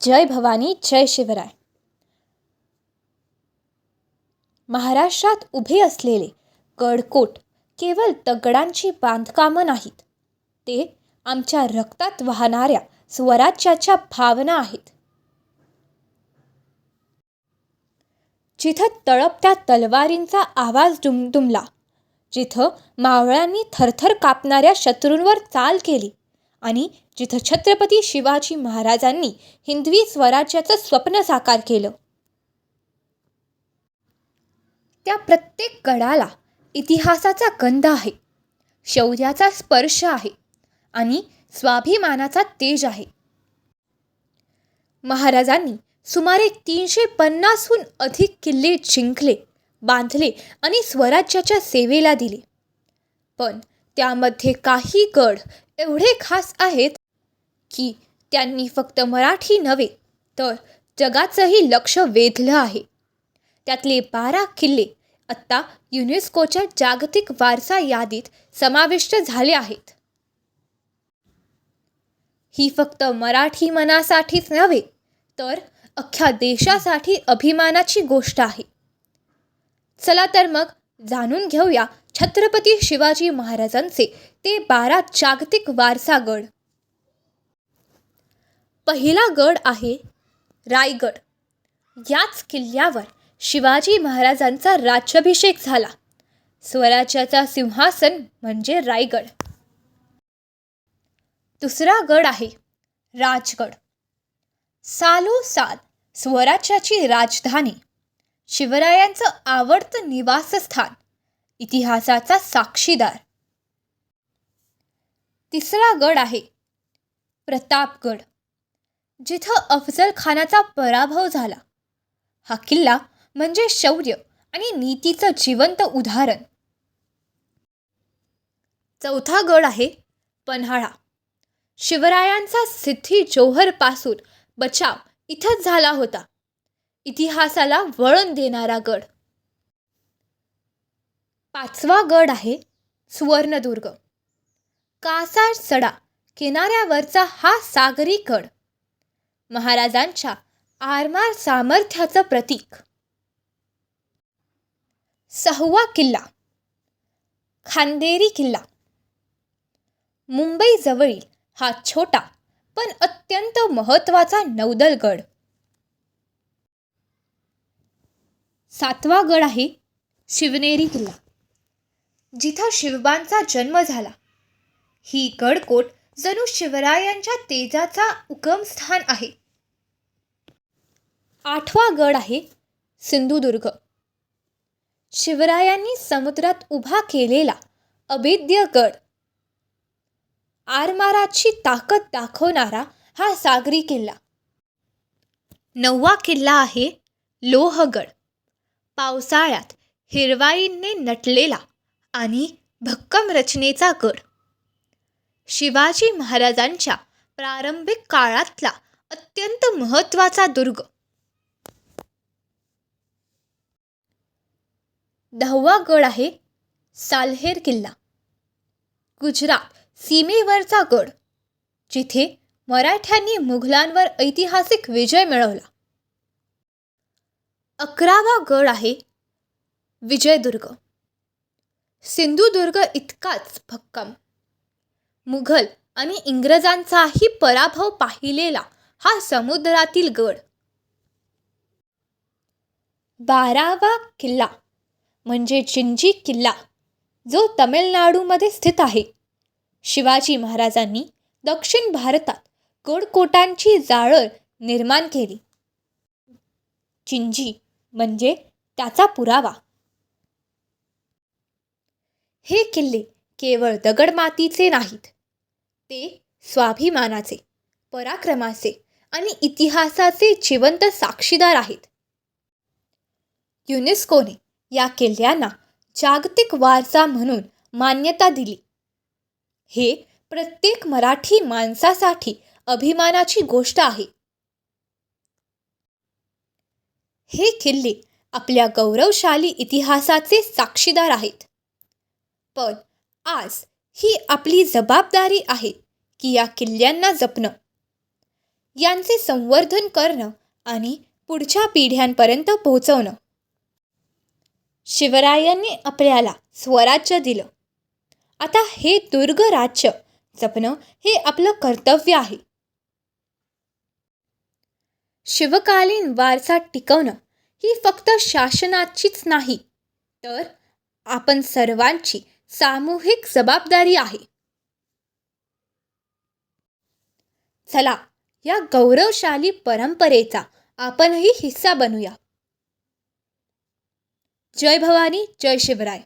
जय भवानी जय शिवराय. महाराष्ट्रात उभे असलेले गडकोट केवळ दगडांची बांधकामं नाहीत ते आमच्या रक्तात वाहणाऱ्या स्वराज्याच्या भावना आहेत. जिथं तळपत्या तलवारींचा आवाज दुमदुमला जिथं मावळ्यांनी थरथर कापणाऱ्या शत्रूंवर चाल केली आणि जिथं छत्रपती शिवाजी महाराजांनी हिंदवी स्वराज्याचं स्वप्न साकार केलं. त्या प्रत्येक गडाला इतिहासाचा गंध आहे शौर्याचा स्पर्श आहे आणि स्वाभिमानाचा तेज आहे. महाराजांनी सुमारे तीनशे पन्नासहून अधिक किल्ले जिंकले बांधले आणि स्वराज्याच्या सेवेला दिले. पण त्यामध्ये काही गड एवढे खास आहेत की त्यांनी फक्त मराठी नव्हे तर जगाचंही लक्ष वेधलं आहे. त्यातले बारा किल्ले आत्ता युनेस्कोच्या जागतिक वारसा यादीत समाविष्ट झाले आहेत. ही फक्त मराठी मनासाठीच नव्हे तर अख्ख्या देशासाठी अभिमानाची गोष्ट आहे. चला तर मग जाणून घेऊया छत्रपती शिवाजी महाराजांचे ते बारा जागतिक वारसा गड पहिला गड आहे रायगड. याच किल्ल्यावर शिवाजी महाराजांचा राज्याभिषेक झाला. स्वराज्याचा सिंहासन म्हणजे रायगड. दुसरा गड आहे राजगड. सालोसाल स्वराज्याची राजधानी. शिवरायांचं आवडतं निवासस्थान. इतिहासाचा साक्षीदार. तिसरा गड आहे प्रतापगड जिथं अफजल खानाचा पराभव झाला. हा किल्ला म्हणजे शौर्य आणि नीतीचं जिवंत उदाहरण. चौथा गड आहे पन्हाळा. शिवरायांचा सिद्धी जोहरपासून बचाव इथंच झाला होता. इतिहासाला वळण देणारा गड. पाचवा गड आहे सुवर्णदुर्ग. कासार सडा किनाऱ्यावरचा हा सागरी गड. महाराजांच्या आरमार सामर्थ्याचं प्रतीक. सहावा किल्ला. खांदेरी किल्ला. मुंबईजवळील हा छोटा पण अत्यंत महत्त्वाचा नौदलगड सातवा गड आहे शिवनेरी किल्ला. जिथं शिवबांचा जन्म झाला. ही गडकोट जणू शिवरायांच्या तेजाचा उगमस्थान आहे. आठवा गड आहे सिंधुदुर्ग. शिवरायांनी समुद्रात उभा केलेला अभेद्य गड. आरमाराची ताकद दाखवणारा हा सागरी किल्ला. नववा किल्ला आहे लोहगड. पावसाळ्यात हिरवाईंनी नटलेला आणि भक्कम रचनेचा गड. शिवाजी महाराजांच्या प्रारंभिक काळातला अत्यंत महत्त्वाचा दुर्ग. दहावा गड आहे सालहेर किल्ला. गुजरात सीमेवरचा गड जिथे मराठ्यांनी मुघलांवर ऐतिहासिक विजय मिळवला. अकरावा गड आहे विजयदुर्ग. सिंधुदुर्ग इतकाच भक्कम. मुघल आणि इंग्रजांचाही पराभव पाहिलेला हा समुद्रातील गड. बारावा किल्ला म्हणजे चिंजी किल्ला जो तमिळनाडूमध्ये स्थित आहे. शिवाजी महाराजांनी दक्षिण भारतात गडकोटांची जाळं निर्माण केली. चिंजी म्हणजे त्याचा पुरावा. हे किल्ले केवळ दगडमातीचे नाहीत. ते स्वाभिमानाचे पराक्रमाचे आणि इतिहासाचे जिवंत साक्षीदार आहेत. युनेस्कोने या किल्ल्यांना जागतिक वारसा म्हणून मान्यता दिली. हे प्रत्येक मराठी माणसासाठी अभिमानाची गोष्ट आहे. हे किल्ले आपल्या गौरवशाली इतिहासाचे साक्षीदार आहेत. पण आज ही आपली जबाबदारी आहे की या किल्ल्यांना जपणं. यांचे संवर्धन करणं आणि पुढच्या पिढ्यांपर्यंत पोहोचवणं. शिवरायांनी आपल्याला स्वराज्य दिलं. आता हे दुर्ग राज्य जपणं हे आपलं कर्तव्य आहे. शिवकालीन वारसा टिकवणं ही फक्त शासनाचीच नाही तर आपण सर्वांची सामूहिक जबाबदारी आहे. चला या गौरवशाली परंपरेचा आपणही हिस्सा बनूया. जय भवानी जय शिवराय.